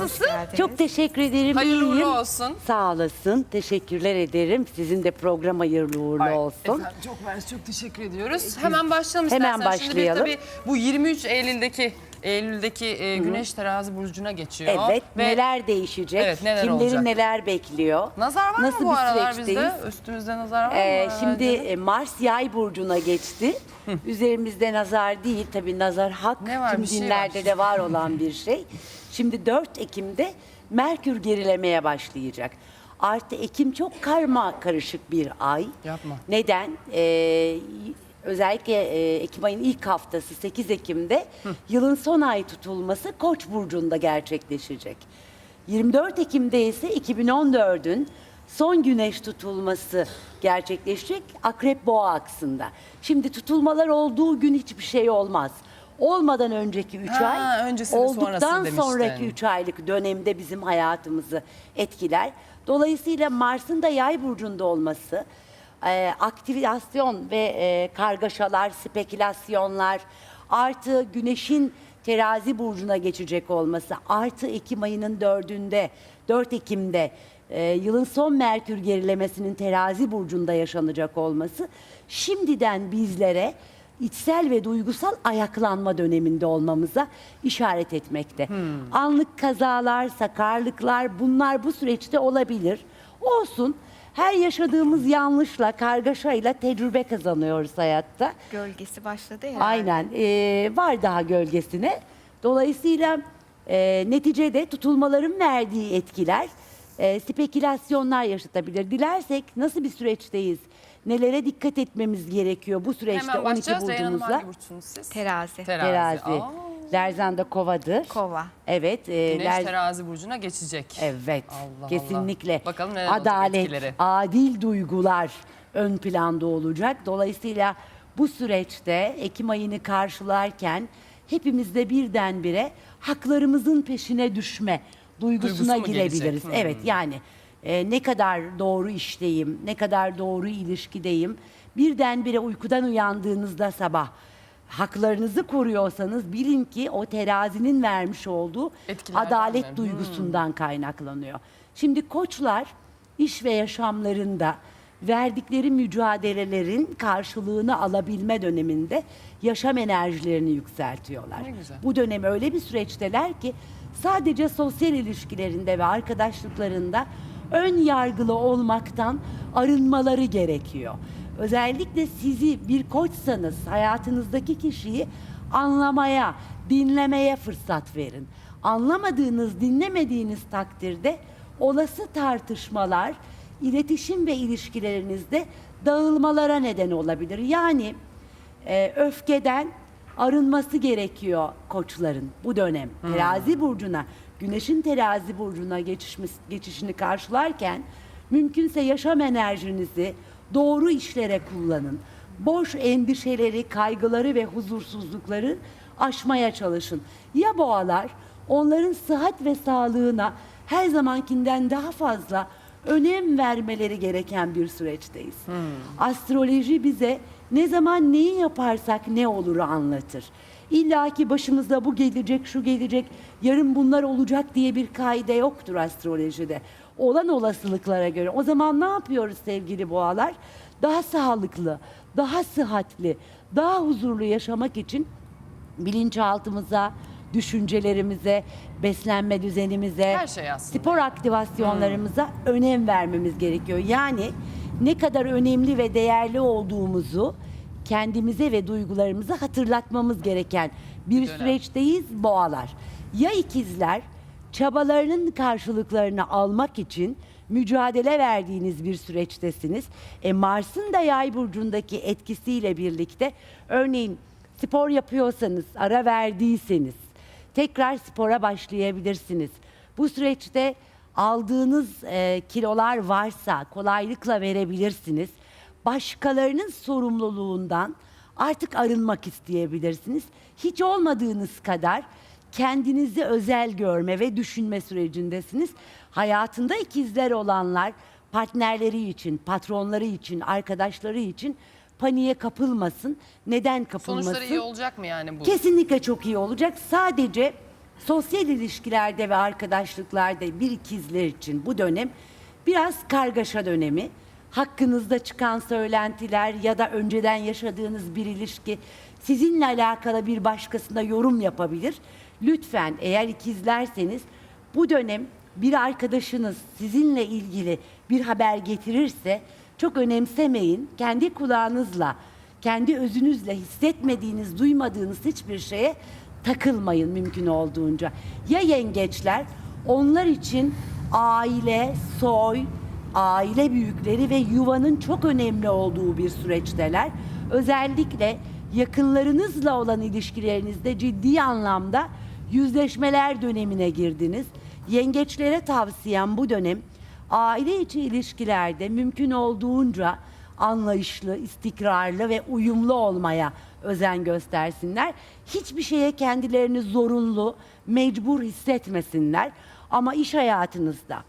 Nasılsın? Çok teşekkür ederim. Hayırlı uğurlu iyiyim. olsun. Sağ olasın. Teşekkürler ederim. Sizin de program hayırlı uğurlu Ay, olsun. efendim, çok mersi, çok teşekkür ediyoruz. Hemen başlayalım Hemen istersen. Şimdi başlayalım. tabii bu 23 Eylül'deki Eylül'deki e, Güneş Terazi burcuna geçiyor. Evet, Ve neler değişecek? Evet, neler Kimleri olacak? neler bekliyor? Nazar var Nasıl mı bu bir aralar süreçteyiz? bizde? Üstümüzde nazar var Ee, mı? şimdi e, Mars yay burcuna geçti. Üzerimizde nazar değil tabii nazar hak Ne var? tüm Bir şey dinlerde var. de var olan bir şey. Şimdi 4 Ekim'de Merkür gerilemeye başlayacak. Artı Ekim çok karma karışık bir ay. Yapma. Neden? Ee, özellikle e, Ekim ayının ilk haftası 8 Ekim'de yılın son ay tutulması Koç burcunda gerçekleşecek. 24 Ekim'de ise 2014'ün son güneş tutulması gerçekleşecek Akrep Boğa aksında. Şimdi tutulmalar olduğu gün hiçbir şey olmaz. Olmadan önceki 3 Ha, ay, öncesini, olduktan sonrasını demiştin. sonraki 3 aylık dönemde bizim hayatımızı etkiler. Dolayısıyla Mars'ın da yay burcunda olması, e, aktivasyon ve e, kargaşalar, spekülasyonlar, artı güneşin terazi burcuna geçecek olması, artı Ekim ayının dördünde, 4 Ekim'de e, yılın son Merkür gerilemesinin terazi burcunda yaşanacak olması, şimdiden bizlere içsel ve duygusal ayaklanma döneminde olmamıza işaret etmekte. Anlık kazalar, sakarlıklar bunlar bu süreçte olabilir. Olsun. Her yaşadığımız yanlışla, kargaşayla tecrübe kazanıyoruz hayatta. Gölgesi başladı ya. Aynen. Ee, var daha gölgesine. Dolayısıyla e, neticede tutulmaların verdiği etkiler e, spekülasyonlar yaşatabilir. Dilersek nasıl bir süreçteyiz? Nelere dikkat etmemiz gerekiyor bu süreçte Hemen 12 başlayacağız. Reyhan Hanım burcumuzla? hangi burçsunuz siz? Terazi. Terazi. Terazi. Aa, Lerzan da kovadır. Kova. Evet. E, Güneş Ler- terazi burcuna geçecek. Evet. Allah kesinlikle. Allah. Bakalım neler olacak Adalet, etkileri. adil duygular ön planda olacak. Dolayısıyla bu süreçte Ekim ayını karşılarken hepimizde birdenbire haklarımızın peşine düşme duygusuna Duygusu mu girebiliriz. gelecek? Hmm. Evet yani e, ne kadar doğru işteyim, ne kadar doğru ilişkideyim. Birdenbire uykudan uyandığınızda sabah haklarınızı koruyorsanız bilin ki o terazinin vermiş olduğu Etkilerden adalet mi? duygusundan kaynaklanıyor. Şimdi koçlar iş ve yaşamlarında verdikleri mücadelelerin karşılığını alabilme döneminde yaşam enerjilerini yükseltiyorlar. Bu dönem öyle bir süreçteler ki sadece sosyal ilişkilerinde ve arkadaşlıklarında ön yargılı olmaktan arınmaları gerekiyor. Özellikle sizi bir koçsanız hayatınızdaki kişiyi anlamaya, dinlemeye fırsat verin. Anlamadığınız, dinlemediğiniz takdirde olası tartışmalar, iletişim ve ilişkilerinizde dağılmalara neden olabilir. Yani e, öfkeden arınması gerekiyor koçların bu dönem. Terazi burcuna, güneşin terazi burcuna geçişmiş, geçişini karşılarken mümkünse yaşam enerjinizi doğru işlere kullanın. Boş endişeleri, kaygıları ve huzursuzlukları aşmaya çalışın. Ya boğalar onların sıhhat ve sağlığına her zamankinden daha fazla önem vermeleri gereken bir süreçteyiz. Astroloji bize ne zaman neyi yaparsak ne olur anlatır. İlla ki başımıza bu gelecek, şu gelecek, yarın bunlar olacak diye bir kaide yoktur astrolojide. Olan olasılıklara göre. O zaman ne yapıyoruz sevgili boğalar? Daha sağlıklı, daha sıhhatli, daha huzurlu yaşamak için bilinçaltımıza, düşüncelerimize, beslenme düzenimize, Her şey aslında. spor aktivasyonlarımıza önem vermemiz gerekiyor. Yani ne kadar önemli ve değerli olduğumuzu kendimize ve duygularımıza hatırlatmamız gereken bir Dönem. süreçteyiz boğalar. Ya ikizler çabalarının karşılıklarını almak için mücadele verdiğiniz bir süreçtesiniz. E Mars'ın da yay burcundaki etkisiyle birlikte örneğin spor yapıyorsanız, ara verdiyseniz tekrar spora başlayabilirsiniz. Bu süreçte aldığınız e, kilolar varsa kolaylıkla verebilirsiniz. Başkalarının sorumluluğundan artık arınmak isteyebilirsiniz. Hiç olmadığınız kadar kendinizi özel görme ve düşünme sürecindesiniz. Hayatında ikizler olanlar partnerleri için, patronları için, arkadaşları için paniğe kapılmasın. Neden kapılmasın? Sonuçları iyi olacak mı yani bu? Kesinlikle çok iyi olacak. Sadece Sosyal ilişkilerde ve arkadaşlıklarda bir ikizler için bu dönem biraz kargaşa dönemi. Hakkınızda çıkan söylentiler ya da önceden yaşadığınız bir ilişki sizinle alakalı bir başkasına yorum yapabilir. Lütfen eğer ikizlerseniz bu dönem bir arkadaşınız sizinle ilgili bir haber getirirse çok önemsemeyin. Kendi kulağınızla, kendi özünüzle hissetmediğiniz, duymadığınız hiçbir şeye takılmayın mümkün olduğunca. Ya yengeçler onlar için aile, soy, aile büyükleri ve yuvanın çok önemli olduğu bir süreçteler. Özellikle yakınlarınızla olan ilişkilerinizde ciddi anlamda yüzleşmeler dönemine girdiniz. Yengeçlere tavsiyem bu dönem aile içi ilişkilerde mümkün olduğunca anlayışlı, istikrarlı ve uyumlu olmaya özen göstersinler. Hiçbir şeye kendilerini zorunlu, mecbur hissetmesinler. Ama iş hayatınızda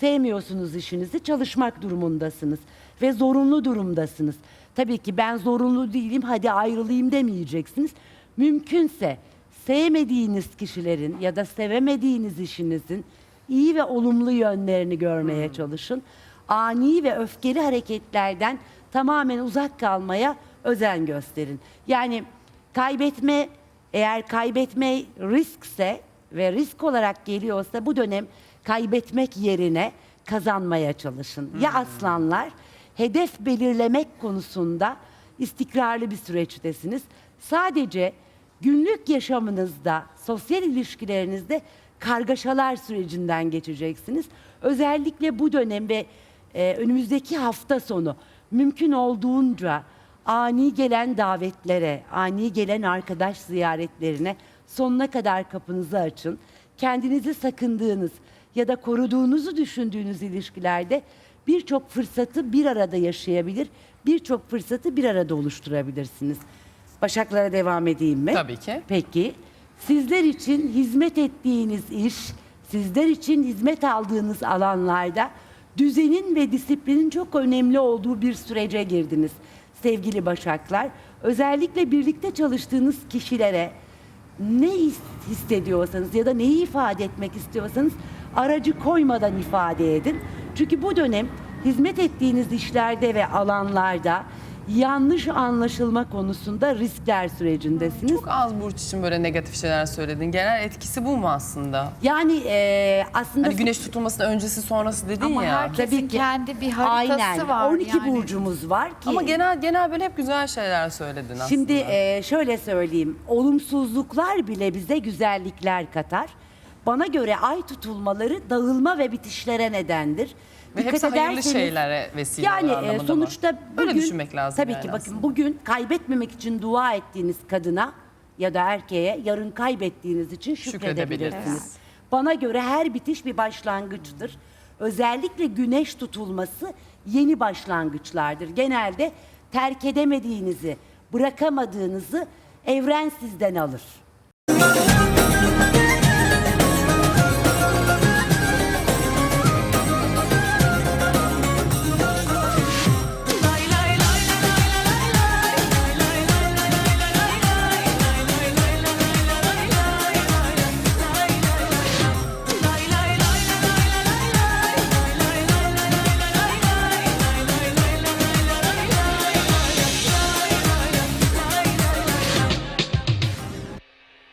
sevmiyorsunuz işinizi, çalışmak durumundasınız ve zorunlu durumdasınız. Tabii ki ben zorunlu değilim, hadi ayrılayım demeyeceksiniz. Mümkünse sevmediğiniz kişilerin ya da sevemediğiniz işinizin iyi ve olumlu yönlerini görmeye çalışın. Ani ve öfkeli hareketlerden tamamen uzak kalmaya özen gösterin. Yani kaybetme eğer kaybetme riskse ve risk olarak geliyorsa bu dönem kaybetmek yerine kazanmaya çalışın. Ya aslanlar hedef belirlemek konusunda istikrarlı bir süreçtesiniz. Sadece günlük yaşamınızda, sosyal ilişkilerinizde kargaşalar sürecinden geçeceksiniz. Özellikle bu dönem ve e, önümüzdeki hafta sonu mümkün olduğunca ani gelen davetlere, ani gelen arkadaş ziyaretlerine sonuna kadar kapınızı açın. Kendinizi sakındığınız ya da koruduğunuzu düşündüğünüz ilişkilerde birçok fırsatı bir arada yaşayabilir, birçok fırsatı bir arada oluşturabilirsiniz. Başaklara devam edeyim mi? Tabii ki. Peki. Sizler için hizmet ettiğiniz iş, sizler için hizmet aldığınız alanlarda düzenin ve disiplinin çok önemli olduğu bir sürece girdiniz sevgili Başaklar. Özellikle birlikte çalıştığınız kişilere ne his- hissediyorsanız ya da neyi ifade etmek istiyorsanız aracı koymadan ifade edin. Çünkü bu dönem hizmet ettiğiniz işlerde ve alanlarda yanlış anlaşılma konusunda riskler sürecindesiniz. Çok az burç için böyle negatif şeyler söyledin. Genel etkisi bu mu aslında? Yani e, aslında Hani güneş tutulmasının öncesi sonrası dedin Ama ya. herkesin Tabii ki. kendi bir haritası aynen var 12 yani. burcumuz var ki. Ama genel genel böyle hep güzel şeyler söyledin aslında. Şimdi e, şöyle söyleyeyim. Olumsuzluklar bile bize güzellikler katar. Bana göre ay tutulmaları dağılma ve bitişlere nedendir. Ve hepsi hayırlı şeylere vesile Yani olur e, anlamında mı? sonuçta bugün, Öyle düşünmek lazım Tabii yani ki bakın aslında. bugün kaybetmemek için dua ettiğiniz kadına ya da erkeğe yarın kaybettiğiniz için şükredebilirsiniz. Şükredebiliriz. Bana göre her bitiş bir başlangıçtır. Özellikle güneş tutulması yeni başlangıçlardır. Genelde terk edemediğinizi, bırakamadığınızı evren sizden alır.